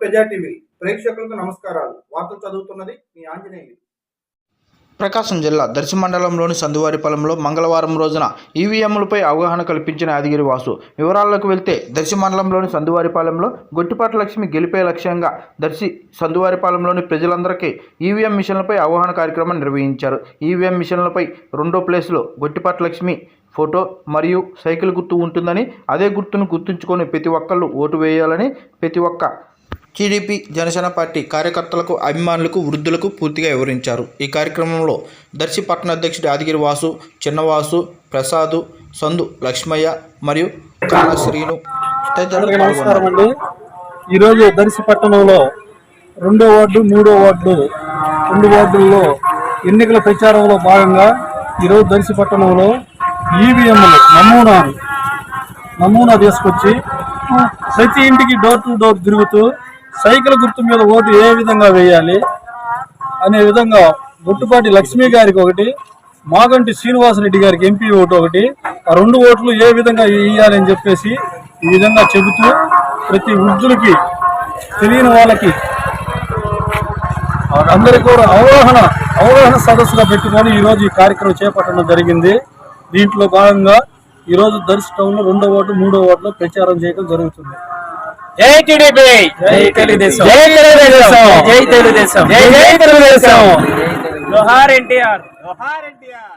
ప్రజా టీవీ. ప్రేక్షకులకు నమస్కారాలు. వార్తలు చదువుతున్నది మీ ఆంజనేయులు. ప్రకాశం జిల్లా దర్శి మండలంలోని సందువారిపాలెంలో మంగళవారం రోజున ఈవీఎంలపై అవగాహన కల్పించిన యాదగిరి వాసు. వివరాల్లోకి వెళ్తే దర్శి మండలంలోని సందువారిపాలెంలో గొట్టిపాటి లక్ష్మి గెలిపే లక్ష్యంగా దర్శి సందువారిపాలెంలోని ప్రజలందరికీ ఈవీఎం మిషన్లపై అవగాహన కార్యక్రమం నిర్వహించారు. ఈవీఎం మిషన్లపై రెండో ప్లేస్లో గొట్టిపాటి లక్ష్మి ఫోటో మరియు సైకిల్ గుర్తు ఉంటుందని అదే గుర్తును గుర్తుంచుకొని ప్రతి ఒక్కళ్ళు ఓటు వేయాలని ప్రతి ఒక్క టీడీపీ జనసేన పార్టీ కార్యకర్తలకు అభిమానులకు వృద్ధులకు పూర్తిగా వివరించారు ఈ కార్యక్రమంలో దర్శి పట్టణ అధ్యక్షుడు యాదగిరి వాసు చిన్నవాసు ప్రసాదు సందు లక్ష్మయ్య మరియు కాన శ్రీను తదితరులు అందరికీ నమస్కారం పాల్గొన్నారు. అండి ఈరోజు దర్శి పట్టణంలో రెండో వార్డు మూడో వార్డు రెండు వార్డుల్లో ఎన్నికల ప్రచారంలో భాగంగా ఈరోజు దర్శి పట్టణంలో ఈవీఎంలు నమూనా నమూనా తీసుకొచ్చి ప్రతి ఇంటికి డోర్ టు డోర్ తిరుగుతూ సైకిల్ గుర్తు మీద ఓటు ఏ విధంగా వేయాలి అనే విధంగా గుట్టుపాటి లక్ష్మీ గారికి ఒకటి మాగంటి శ్రీనివాసరెడ్డి గారికి ఎంపీ ఓటు ఒకటి. ఆ రెండు ఓట్లు ఏ విధంగా వేయాలని చెప్పేసి ఈ విధంగా చెబుతూ ప్రతి వృద్ధులకి తెలియని వాళ్ళకి అందరికీ కూడా అవగాహన అవగాహన సదస్సుగా పెట్టుకొని ఈరోజు ఈ కార్యక్రమం చేపట్టడం జరిగింది. దీంట్లో భాగంగా ఈరోజు రోజు దర్శి రెండో ఓటు మూడో ఓట్లో ప్రచారం చేయడం జరుగుతుంది. జై టీడీపీ. జై తెలుగుదేశం. జై తెలుగుదేశం. జై తెలుగుదేశం. జై జై తెలుగుదేశం. జోహార్ ఎన్టీఆర్. జోహార్ ఎన్టీఆర్.